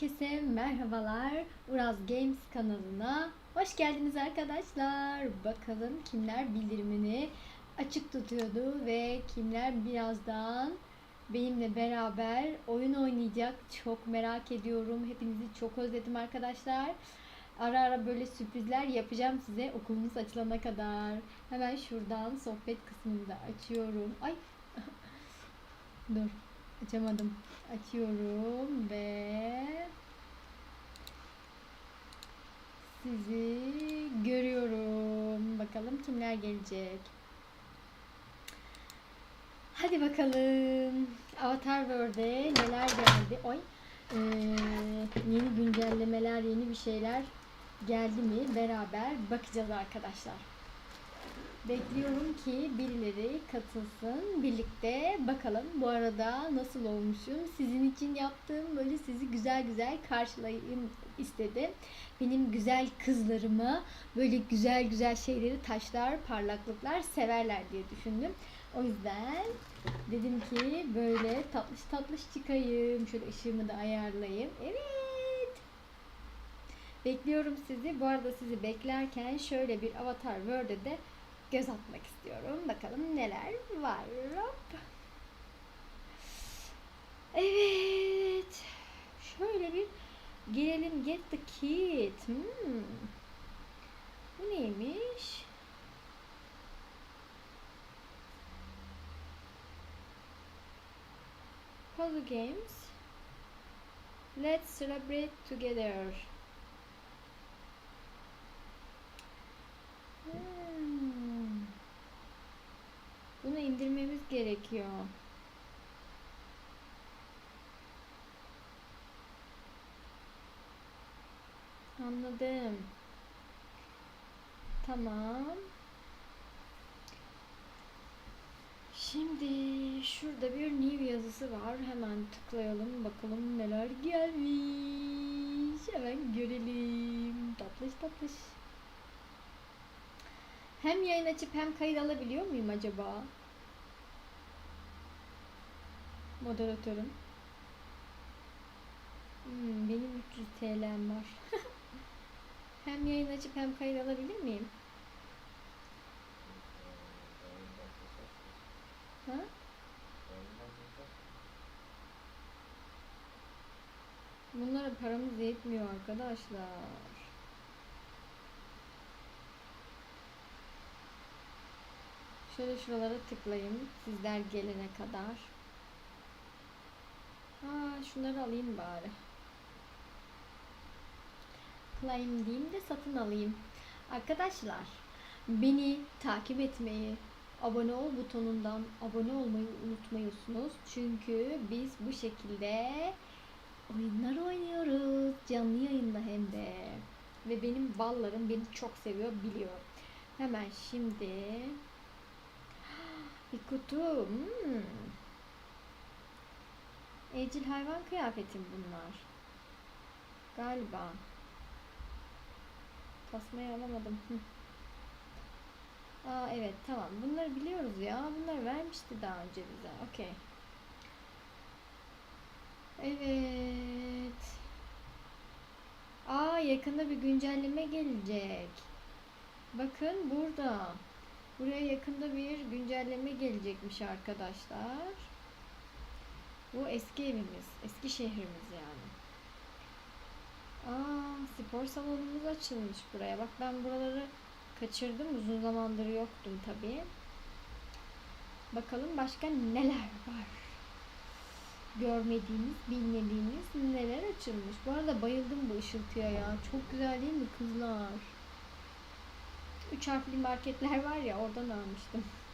Herkese merhabalar. Uraz Games kanalına hoş geldiniz arkadaşlar. Bakalım kimler bildirimini açık tutuyordu ve kimler birazdan benimle beraber oyun oynayacak. Çok merak ediyorum. Hepinizi çok özledim arkadaşlar. Ara ara böyle sürprizler yapacağım size okulunuz açılana kadar. Hemen şuradan sohbet kısmını da açıyorum. Ay Dur. Açamadım. Açıyorum ve sizi görüyorum. Bakalım kimler gelecek. Hadi bakalım. Avatar World'e neler geldi? Oy. Ee, yeni güncellemeler, yeni bir şeyler geldi mi? Beraber bakacağız arkadaşlar. Bekliyorum ki birileri katılsın. Birlikte bakalım. Bu arada nasıl olmuşum? Sizin için yaptığım böyle sizi güzel güzel karşılayayım istedim. Benim güzel kızlarımı böyle güzel güzel şeyleri, taşlar, parlaklıklar severler diye düşündüm. O yüzden dedim ki böyle tatlış tatlış çıkayım. Şöyle ışığımı da ayarlayayım. Evet. Bekliyorum sizi. Bu arada sizi beklerken şöyle bir Avatar World'e de göz atmak istiyorum. Bakalım neler var. Evet. Şöyle bir gelelim Get the Kit. Hmm. Bu neymiş? Puzzle Games. Let's celebrate together. Hmm. Bunu indirmemiz gerekiyor. Anladım. Tamam. Şimdi şurada bir new yazısı var. Hemen tıklayalım bakalım neler gelmiş. Hemen görelim. Tatlış tatlış. Hem yayın açıp hem kayıt alabiliyor muyum acaba? Moderatörüm. Hmm, benim 300 TL'm var. hem yayın açıp hem kayıt alabilir miyim? Ha? Bunlara paramız yetmiyor arkadaşlar. Şöyle şuralara tıklayayım sizler gelene kadar. Şunları alayım bari. Claim diyeyim de satın alayım. Arkadaşlar beni takip etmeyi, abone ol butonundan abone olmayı unutmuyorsunuz. Çünkü biz bu şekilde oyunlar oynuyoruz. Canlı yayında hem de. Ve benim ballarım beni çok seviyor biliyor. Hemen şimdi bir kutu. Hmm. Evcil hayvan kıyafetim bunlar. Galiba. Tasmayı alamadım. Aa evet tamam. Bunları biliyoruz ya. Bunları vermişti daha önce bize. Okey. Evet. Aa yakında bir güncelleme gelecek. Bakın burada. Buraya yakında bir güncelleme gelecekmiş arkadaşlar. Bu eski evimiz, eski şehrimiz yani. Aa, spor salonumuz açılmış buraya. Bak ben buraları kaçırdım. Uzun zamandır yoktum tabii. Bakalım başka neler var. Görmediğimiz, bilmediğimiz neler açılmış. Bu arada bayıldım bu ışıltıya ya. Çok güzel değil mi kızlar? Üç harfli marketler var ya oradan almıştım.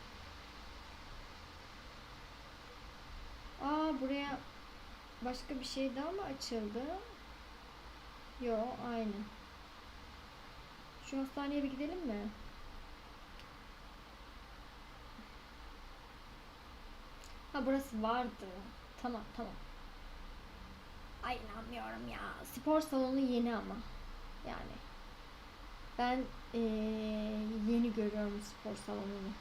Aa buraya başka bir şey daha mı açıldı? Yo aynı. Şu hastaneye bir gidelim mi? Ha burası vardı. Tamam tamam. Ay inanmıyorum ya. Spor salonu yeni ama. Yani. Ben ee, yeni görüyorum spor salonunu.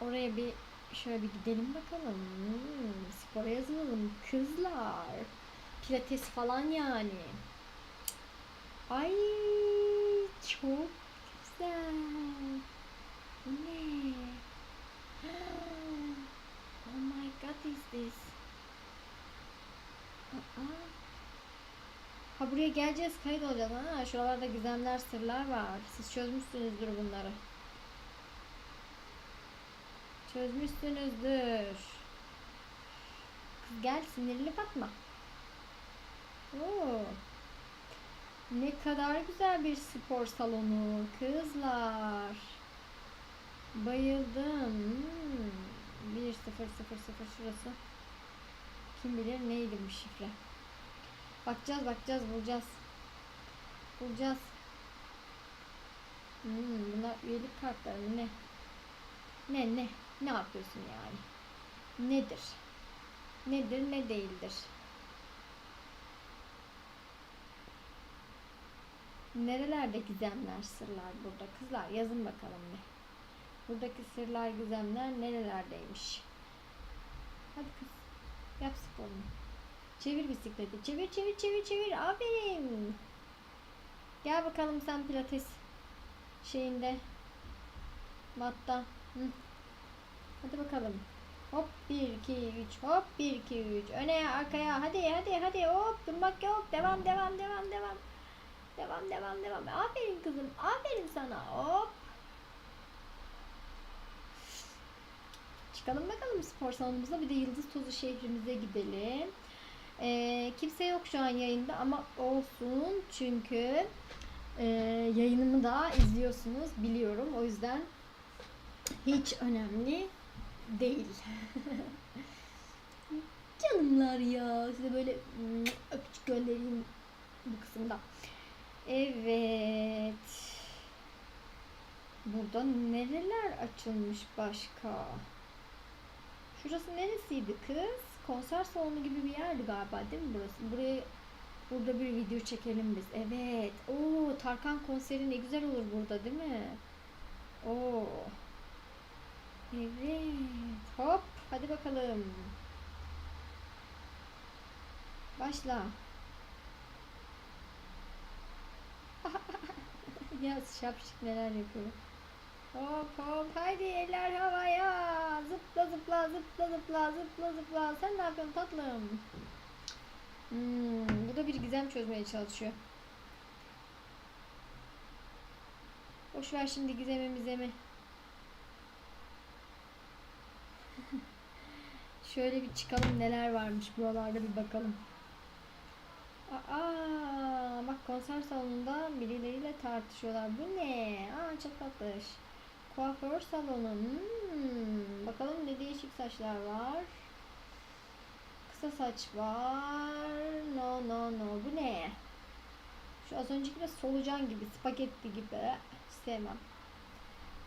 Oraya bir şöyle bir gidelim bakalım. Hmm, spora yazılalım kızlar. pilates falan yani. Ay çok güzel. Ne? Oh my god is this? Aa. Ha buraya geleceğiz kayıt olacağız ha. Şuralarda gizemler sırlar var. Siz çözmüşsünüzdür bunları. Çözmüşsünüzdür. Kız gel sinirli Fatma. Oo. Ne kadar güzel bir spor salonu kızlar. Bayıldım. Hmm. 1 0 0 0 şurası. Kim bilir neydi bu şifre. Bakacağız bakacağız bulacağız. Bulacağız. Hmm, bunlar üyelik kartları ne? Ne ne? Ne yapıyorsun yani? Nedir? Nedir ne değildir? Nerelerde gizemler, sırlar burada? Kızlar yazın bakalım bir. Buradaki sırlar, gizemler nerelerdeymiş? Hadi kız. Yap sporunu. Çevir bisikleti. Çevir çevir çevir çevir. Aferin. Gel bakalım sen pilates şeyinde. Matta. Hı. Hadi bakalım. Hop 1 2 3 hop 1 2 3 öne arkaya. Hadi hadi hadi. Hop durmak yok devam devam devam devam. Devam devam devam. Aferin kızım aferin sana. Hop. Çıkalım bakalım spor salonumuza. Bir de yıldız tozu şehrimize gidelim. Ee, kimse yok şu an yayında ama olsun çünkü e, yayınımı da izliyorsunuz biliyorum. O yüzden hiç önemli değil. Canımlar ya. Size böyle mm, öpücük göndereyim bu kısımda. Evet. Burada nereler açılmış başka? Şurası neresiydi kız? Konser salonu gibi bir yerdi galiba değil mi burası? Buraya burada bir video çekelim biz. Evet. Oo Tarkan konseri ne güzel olur burada değil mi? Oo. Evet. Hop. Hadi bakalım. Başla. ya şapşık neler yapıyor. Hop hop haydi eller havaya. Zıpla zıpla zıpla zıpla zıpla zıpla. Sen ne yapıyorsun tatlım? Hmm, bu da bir gizem çözmeye çalışıyor. Boş ver şimdi gizemi mizemi. Şöyle bir çıkalım neler varmış buralarda bir bakalım. Aa, bak konser salonunda birileriyle tartışıyorlar. Bu ne? Aa çok tatlış. Kuaför salonu. Hmm, bakalım ne değişik saçlar var. Kısa saç var. No no no. Bu ne? Şu az önceki de solucan gibi, spagetti gibi. Sevmem.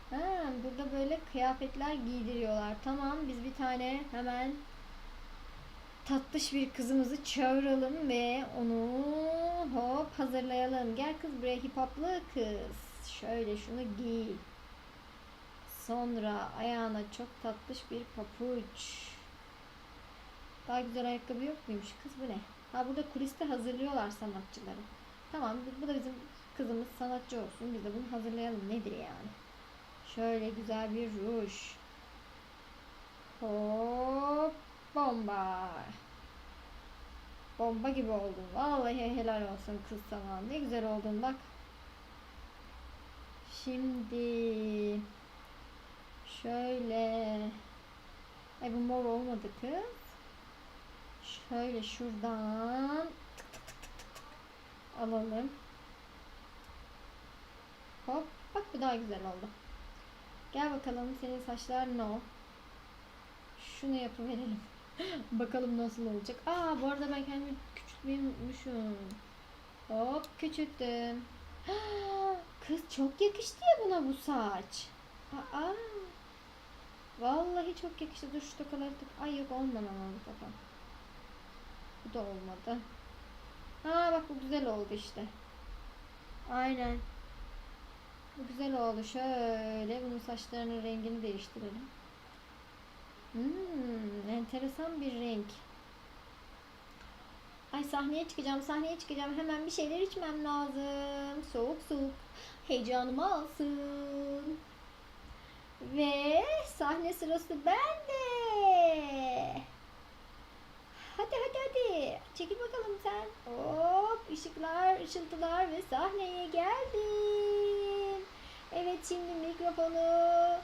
Ha, burada böyle kıyafetler giydiriyorlar. Tamam biz bir tane hemen tatlış bir kızımızı çağıralım ve onu hop hazırlayalım. Gel kız buraya hip hoplı kız. Şöyle şunu giy. Sonra ayağına çok tatlış bir papuç. Daha güzel ayakkabı yok muymuş kız bu ne? Ha burada kuliste hazırlıyorlar sanatçıları. Tamam bu da bizim kızımız sanatçı olsun. Biz de bunu hazırlayalım. Nedir yani? Şöyle güzel bir ruj. Hop bomba. Bomba gibi oldun. Vallahi helal olsun kız sana. Ne güzel oldun bak. Şimdi şöyle Ay bu mor olmadı kız. Şöyle şuradan tık tık tık tık tık tık alalım. Hop bak bu daha güzel oldu. Gel bakalım senin saçlar no. Şunu yapıverelim. bakalım nasıl olacak. Aa bu arada ben kendimi küçültmeyi unutmuşum. Hop küçülttüm. Kız çok yakıştı ya buna bu saç. Aa. Vallahi çok yakıştı. Dur şu tokaları tak. Ay yok bu toka. Bu da olmadı. Ha bak bu güzel oldu işte. Aynen. Bu güzel oldu. Şöyle bunun saçlarının rengini değiştirelim. Hmm, enteresan bir renk. Ay sahneye çıkacağım, sahneye çıkacağım. Hemen bir şeyler içmem lazım. Soğuk soğuk. Heyecanımı alsın. Ve sahne sırası bende. Hadi hadi hadi. Çekil bakalım sen. Hop ışıklar, ışıltılar ve sahneye geldim. Evet şimdi mikrofonu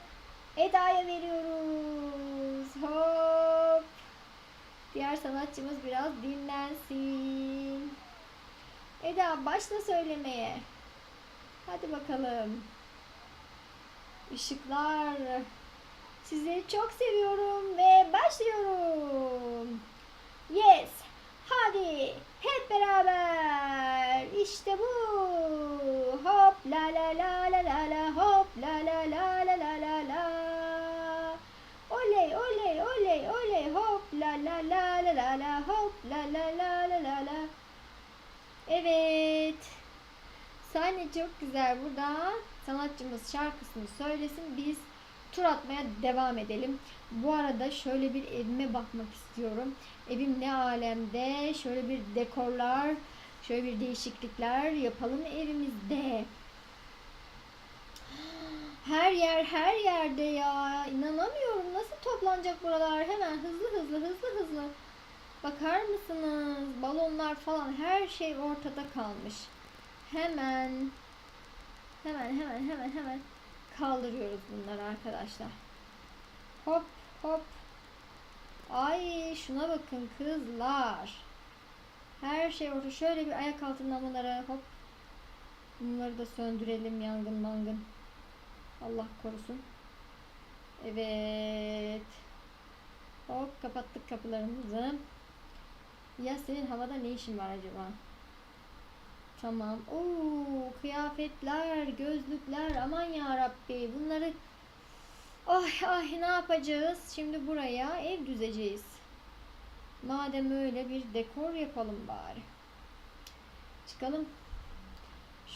Eda'ya veriyoruz. Hop. Diğer sanatçımız biraz dinlensin. Eda başla söylemeye. Hadi bakalım. Işıklar. Sizleri çok seviyorum ve başlıyorum. Yes. Hadi hep beraber. İşte bu. Hop la la la la la la hop la la la la la la la. Oley oley oley oley hop la la la la la la hop la la la la la la. Evet. Sahne çok güzel. Burada sanatçımız şarkısını söylesin. Biz tur atmaya devam edelim. Bu arada şöyle bir evime bakmak istiyorum. Evim ne alemde. Şöyle bir dekorlar, şöyle bir değişiklikler yapalım evimizde. Her yer her yerde ya. İnanamıyorum. Nasıl toplanacak buralar? Hemen hızlı hızlı hızlı hızlı. Bakar mısınız? Balonlar falan her şey ortada kalmış. Hemen hemen hemen hemen hemen kaldırıyoruz bunları arkadaşlar. Hop hop. Ay şuna bakın kızlar. Her şey orada. Şöyle bir ayak altı lamaları hop. Bunları da söndürelim yangın mangın. Allah korusun. Evet. Hop kapattık kapılarımızı. Ya senin havada ne işin var acaba? Tamam. Oo, kıyafetler, gözlükler. Aman ya Rabbi. Bunları Ay ay ne yapacağız? Şimdi buraya ev düzeceğiz. Madem öyle bir dekor yapalım bari. Çıkalım.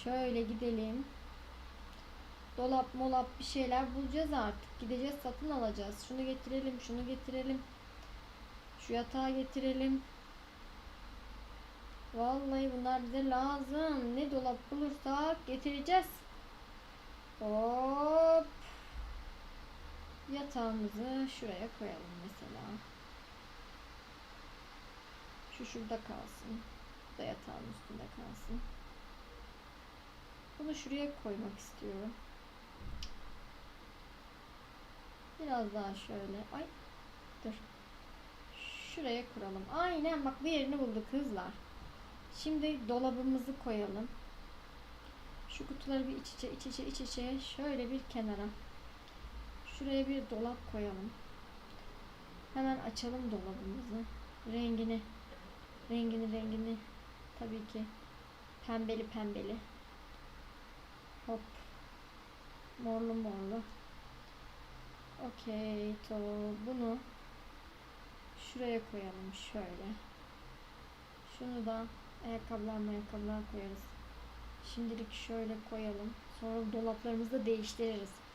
Şöyle gidelim. Dolap molap bir şeyler bulacağız artık. Gideceğiz satın alacağız. Şunu getirelim, şunu getirelim. Şu yatağı getirelim. Vallahi bunlar bize lazım. Ne dolap bulursak getireceğiz. Hop. Yatağımızı şuraya koyalım mesela. Şu şurada kalsın. Bu da yatağın üstünde kalsın. Bunu şuraya koymak istiyorum. Biraz daha şöyle. Ay. Dur. Şuraya kuralım. Aynen bak bir yerini buldu kızlar. Şimdi dolabımızı koyalım. Şu kutuları bir iç içe iç içe iç içe şöyle bir kenara. Şuraya bir dolap koyalım. Hemen açalım dolabımızı. Rengini rengini rengini tabii ki pembeli pembeli. Hop. Morlu morlu. Okey. To bunu şuraya koyalım şöyle. Şunu da ayakkabılar ayakkabılar koyarız. Şimdilik şöyle koyalım. Sonra dolaplarımızı da değiştiririz.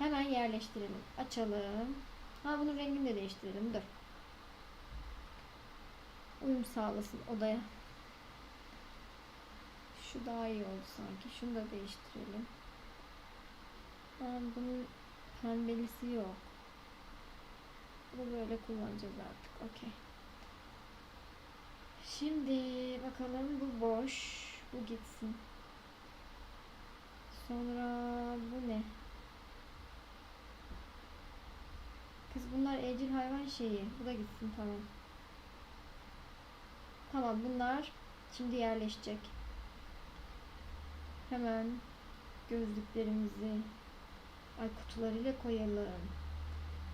Hemen yerleştirelim. Açalım. Ha bunun rengini de değiştirelim. Dur. Uyum sağlasın odaya. Şu daha iyi oldu sanki. Şunu da değiştirelim. Ha, bunun pembelisi yok. Bu böyle kullanacağız artık. Okey. Şimdi bakalım bu boş. Bu gitsin. Sonra bu ne? Kız bunlar evcil hayvan şeyi. Bu da gitsin tamam. Tamam bunlar şimdi yerleşecek. Hemen gözlüklerimizi ay kutularıyla koyalım.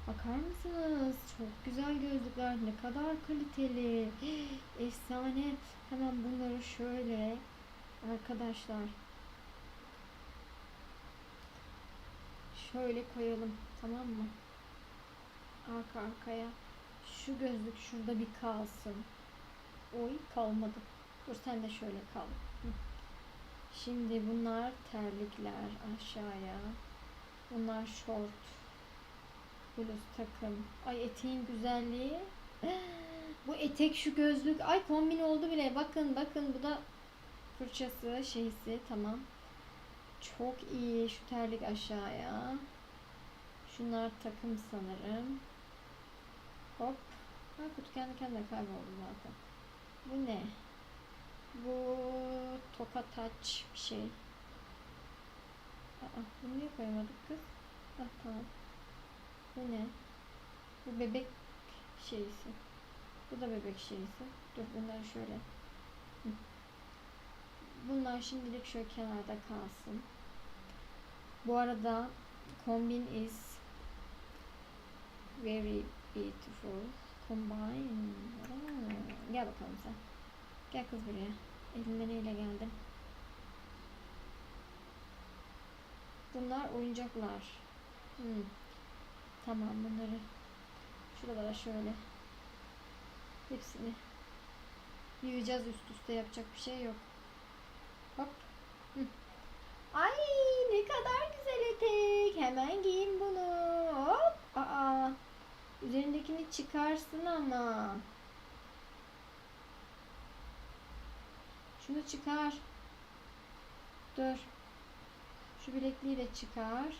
Bakar mısınız? Çok güzel gözlükler. Ne kadar kaliteli. Efsane. Hemen bunları şöyle arkadaşlar şöyle koyalım. Tamam mı? Arka arkaya. Şu gözlük şurada bir kalsın. Oy kalmadı. Dur sen de şöyle kal. Şimdi bunlar terlikler aşağıya. Bunlar şort. Bluz takım. Ay eteğin güzelliği. Bu etek şu gözlük. Ay kombin oldu bile. Bakın bakın bu da fırçası şeysi tamam. Çok iyi. Şu terlik aşağıya. Şunlar takım sanırım. Hop. Ha kutu kendi kendine kayboldu zaten. Bu ne? Bu toka taç bir şey. Aa, bunu niye koyamadık kız? Ah tamam. Bu ne? Bu bebek şeysi. Bu da bebek şeysi. Dur bunları şöyle. Bunlar şimdilik şöyle kenarda kalsın. Bu arada kombin is very beautiful. Combine. Gel bakalım sen. Gel kız buraya. Elinde neyle geldin? Bunlar oyuncaklar. Hmm. Tamam bunları şuralara şöyle hepsini yiyeceğiz üst üste yapacak bir şey yok. Hop. Ay ne kadar güzel etek. Hemen giyin bunu. Hop. Aa. Üzerindekini çıkarsın ama. Şunu çıkar. Dur. Şu bilekliği de çıkar.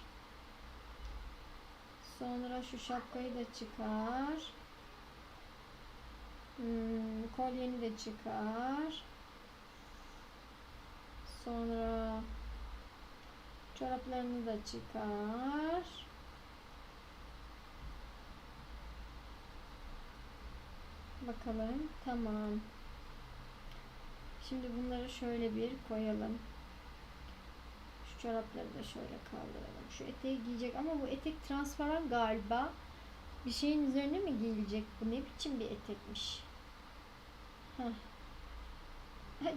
Sonra şu şapkayı da çıkar. Hmm, kolyeni de çıkar. Sonra çoraplarını da çıkar. Bakalım. Tamam. Şimdi bunları şöyle bir koyalım. Şu çorapları da şöyle kaldıralım. Şu eteği giyecek ama bu etek transparan galiba. Bir şeyin üzerine mi giyilecek? Bu ne biçim bir etekmiş? Heh.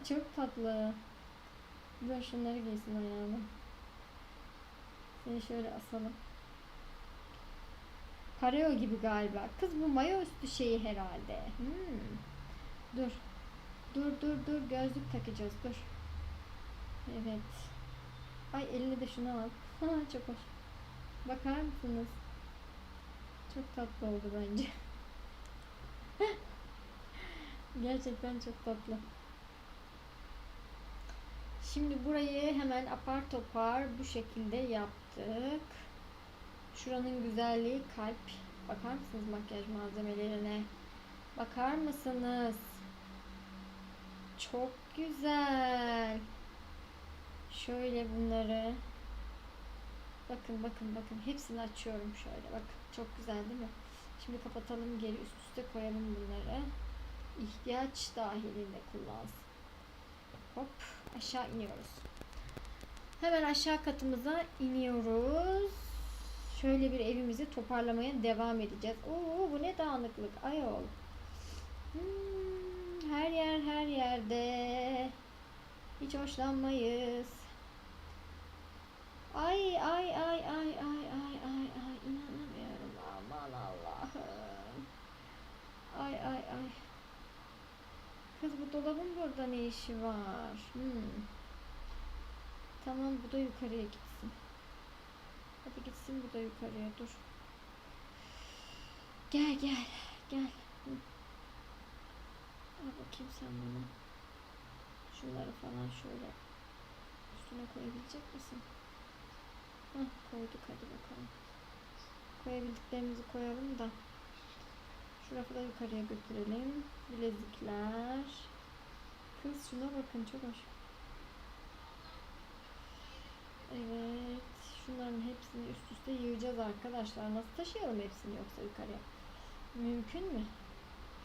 Çok tatlı. Dur şunları giysin ayağına. Seni şöyle asalım. Pareo gibi galiba. Kız bu mayo üstü şeyi herhalde. Hmm. Dur. Dur dur dur gözlük takacağız dur. Evet. Ay elini de şuna al. Ha, çok hoş. Bakar mısınız? Çok tatlı oldu bence. Gerçekten çok tatlı. Şimdi burayı hemen apar topar bu şekilde yaptık. Şuranın güzelliği kalp. Bakar mısınız makyaj malzemelerine? Bakar mısınız? Çok güzel. Şöyle bunları. Bakın bakın bakın. Hepsini açıyorum şöyle. Bak çok güzel değil mi? Şimdi kapatalım geri üst üste koyalım bunları. İhtiyaç dahilinde kullansın. Hop aşağı iniyoruz. Hemen aşağı katımıza iniyoruz. Şöyle bir evimizi toparlamaya devam edeceğiz. Oo bu ne dağınıklık ayol. Hmm, her yer her yerde. Hiç hoşlanmayız. Ay ay ay ay ay ay ay ay inanamıyorum aman Allah'ım. Ay ay ay. Kız bu dolabın burada ne işi var? Hmm. Tamam bu da yukarıya gitsin. Hadi gitsin bu da yukarıya dur. Gel gel gel. Al bakayım sen bunu. Şunları falan şöyle üstüne koyabilecek misin? Hah koyduk hadi bakalım. Koyabildiklerimizi koyalım da. Şu da yukarıya götürelim. Bilezikler. Kız şuna bakın çok hoş. Evet. Şunların hepsini üst üste yığacağız arkadaşlar. Nasıl taşıyalım hepsini yoksa yukarıya? Mümkün mü?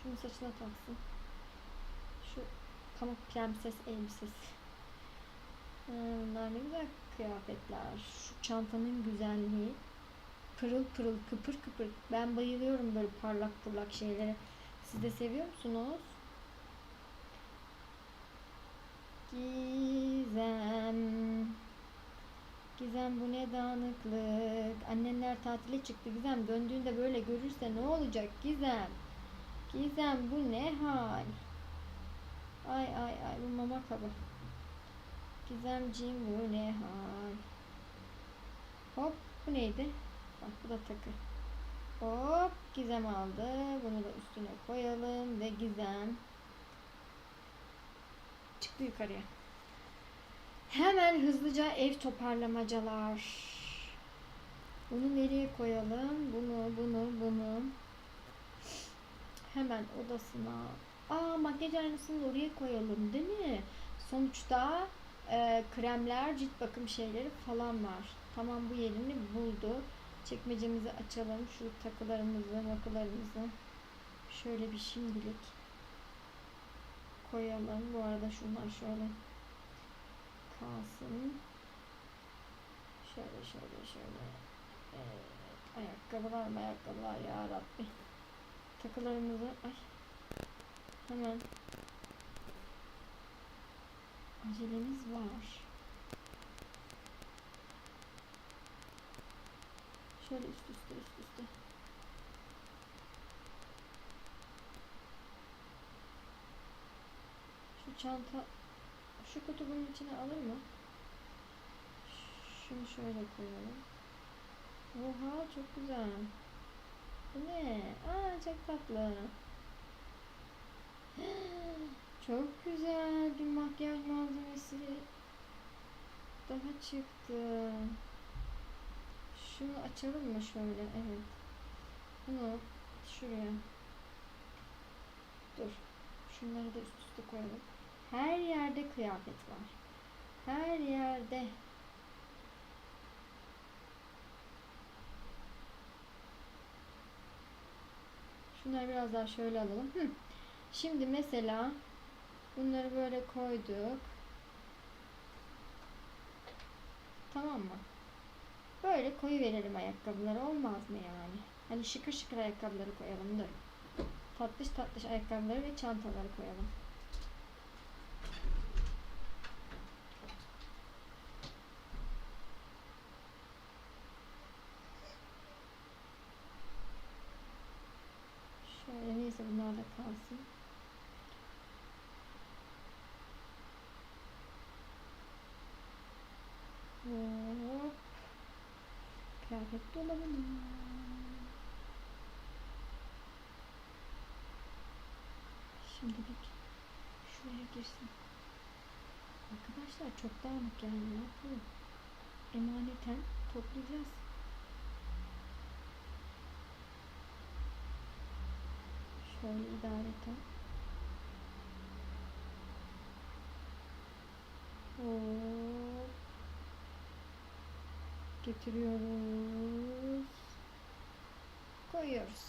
Şunu saçına taksın. Şu pamuk prenses elbisesi. Bunlar ne güzel kıyafetler. Şu çantanın güzelliği. Pırıl pırıl kıpır kıpır. Ben bayılıyorum böyle parlak parlak şeylere. Siz de seviyor musunuz? Gizem. Gizem bu ne dağınıklık. Annenler tatile çıktı. Gizem döndüğünde böyle görürse ne olacak Gizem? Gizem bu ne hal? Ay ay ay bu mama kabı. Gizemciğim bu ne hal? Hop bu neydi? Bak bu da takı. Hop Gizem aldı. Bunu da üstüne koyalım ve Gizem çıktı yukarıya. Hemen hızlıca ev toparlamacalar. Bunu nereye koyalım? Bunu, bunu, bunu. Hemen odasına. Aa makyaj aynasını oraya koyalım değil mi? Sonuçta e, kremler, cilt bakım şeyleri falan var. Tamam bu yerini buldu. Çekmecemizi açalım. Şu takılarımızı, makılarımızı şöyle bir şimdilik koyalım. Bu arada şunlar şöyle kalsın. Şöyle şöyle şöyle. Evet. Ayakkabılar ayakkabılar ya Rabbi. Takılarımızı ay hemen acelemiz var. Şöyle üst üste üst üste. Şu çanta şu kutu bunun içine alır mı? Şunu şöyle koyalım. Oha çok güzel. Bu ne? Aa çok tatlı. Çok güzel bir makyaj malzemesi daha çıktı. Şunu açalım mı şöyle? Evet. Bunu şuraya. Dur. Şunları da üst üste koyalım. Her yerde kıyafet var. Her yerde. Şunları biraz daha şöyle alalım. Hı. Şimdi mesela bunları böyle koyduk. Tamam mı? Böyle koyu verelim ayakkabıları olmaz mı yani? Hani şıkır şıkır ayakkabıları koyalım dur. Tatlış tatlış ayakkabıları ve çantaları koyalım. Şöyle neyse bunlar da kalsın. Hop. Kıyafet dolabına. Şimdilik şuraya girsin. Arkadaşlar çok dağınık yani ne yapalım? Emaneten toplayacağız. Şöyle idareten. Hop. Getiriyoruz. Koyuyoruz.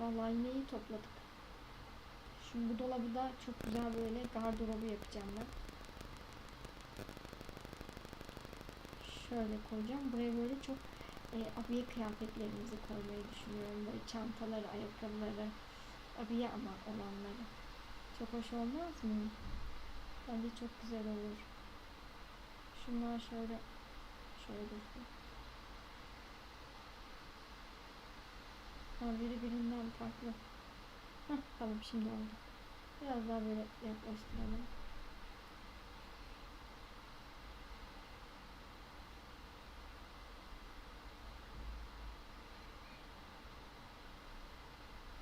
Vallahi yine iyi topladık. Şimdi bu dolabı da çok güzel böyle gardırobu yapacağım ben. Şöyle koyacağım. Buraya böyle çok e, abiye kıyafetlerimizi koymayı düşünüyorum. Böyle çantaları, ayakkabıları, abiye ama olanları. Çok hoş olmaz mı? Bence çok güzel olur. Şunlar şöyle şöyle dursun. Ha, biri birinden farklı. Heh, tamam şimdi oldu. Biraz daha böyle yaklaştıralım.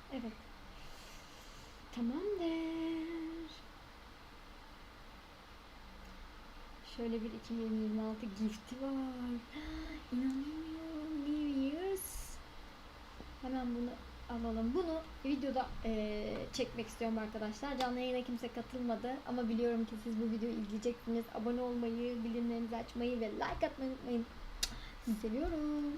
Evet. Tamamdır. Şöyle bir 2026 gifti var. İnanamıyorum. New Year's. Hemen bunu alalım. Bunu videoda eee, çekmek istiyorum arkadaşlar. Canlı yayına kimse katılmadı. Ama biliyorum ki siz bu videoyu izleyeceksiniz. Abone olmayı, bildirimlerinizi açmayı ve like atmayı unutmayın. Sizi seviyorum.